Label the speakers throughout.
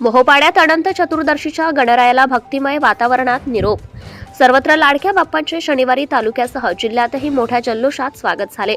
Speaker 1: मोहपाड्यात अनंत चतुर्दशीच्या गणरायाला भक्तिमय वातावरणात निरोप सर्वत्र लाडक्या बाप्पांचे शनिवारी तालुक्यासह जिल्ह्यातही मोठ्या जल्लोषात स्वागत झाले.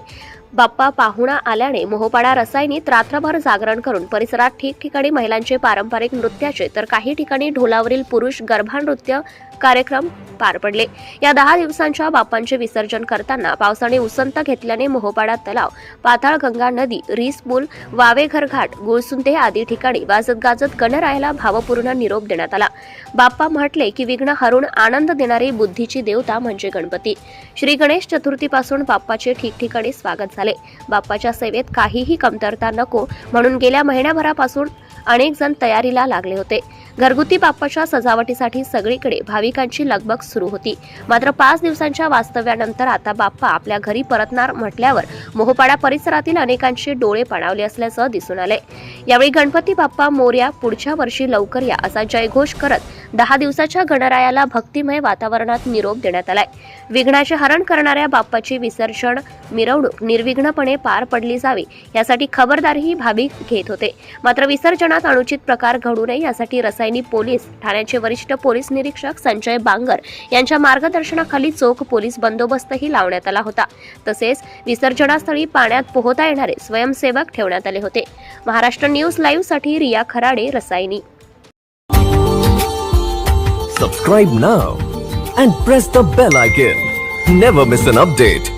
Speaker 1: बाप्पा पाहुणा आल्याने मोहोपाडा रसायनीत रात्रभर जागरण करून परिसरात ठिकठिकाणी महिलांचे पारंपरिक नृत्याचे तर काही ठिकाणी ढोलावरील पुरुष गर्भानृत्य कार्यक्रम पार पडले. या दहा दिवसांच्या बाप्पांचे विसर्जन करताना पावसाने उसंत घेतल्याने मोहोपाडा तलाव पाताळगंगा नदी रीस पूल वावेघर घाट गुळसुंदे आदी ठिकाणी वाजत गाजत गणरायाला भावपूर्ण निरोप देण्यात आला. बाप्पा म्हटले की विघ्न हरून आनंद देणारे बुद्धीची देवता म्हणजे गणपती. श्री गणेश चतुर्थीपासून बाप्पाचे ठिकठिकाणी स्वागत झाले. बाप्पाच्या सेवेत काहीही कमतरता नको म्हणून गेल्या महिन्याभरापासून अनेक जण तयारीला लागले होते. घरगुती बाप्पाच्या सजावटीसाठी सगळीकडे भाविकांची लगबग सुरू होती. मात्र पाच दिवसांच्या वास्तव्यानंतर आता बाप्पा आपल्या घरी परतणार म्हटल्यावर मोहपाडा परिसरातील अनेकांचे डोळे पाणावले असल्याचं दिसून आले यावेळी गणपती बाप्पा मोर्या पुढच्या वर्षी लवकर या असा जयघोष करत दहा दिवसाच्या गणरायाला भक्तिमय वातावरणात निरोप देण्यात आलाय. विघ्नाचे हरण करणाऱ्या बाप्पाची विसर्जन मिरवणूक निर्विघ्नपणे पार पडली जावी यासाठी खबरदारीही भाविक घेत होते. मात्र विसर्जनात अनुचित प्रकार घडू नये यासाठी रसायन पोलीस ठाण्याचे वरिष्ठ पोलीस निरीक्षक संजय बांगर यांच्या मार्गदर्शनाखाली चोख पोलीस बंदोबस्तही लावण्यात आला होता तसेच विसर्जनास्थळी पाण्यात पोहता येणारे स्वयंसेवक ठेवण्यात आले होते Maharashtra news लाईव्हसाठी Riya Kharade Rasayani
Speaker 2: Subscribe now and press the bell icon. Never miss an update.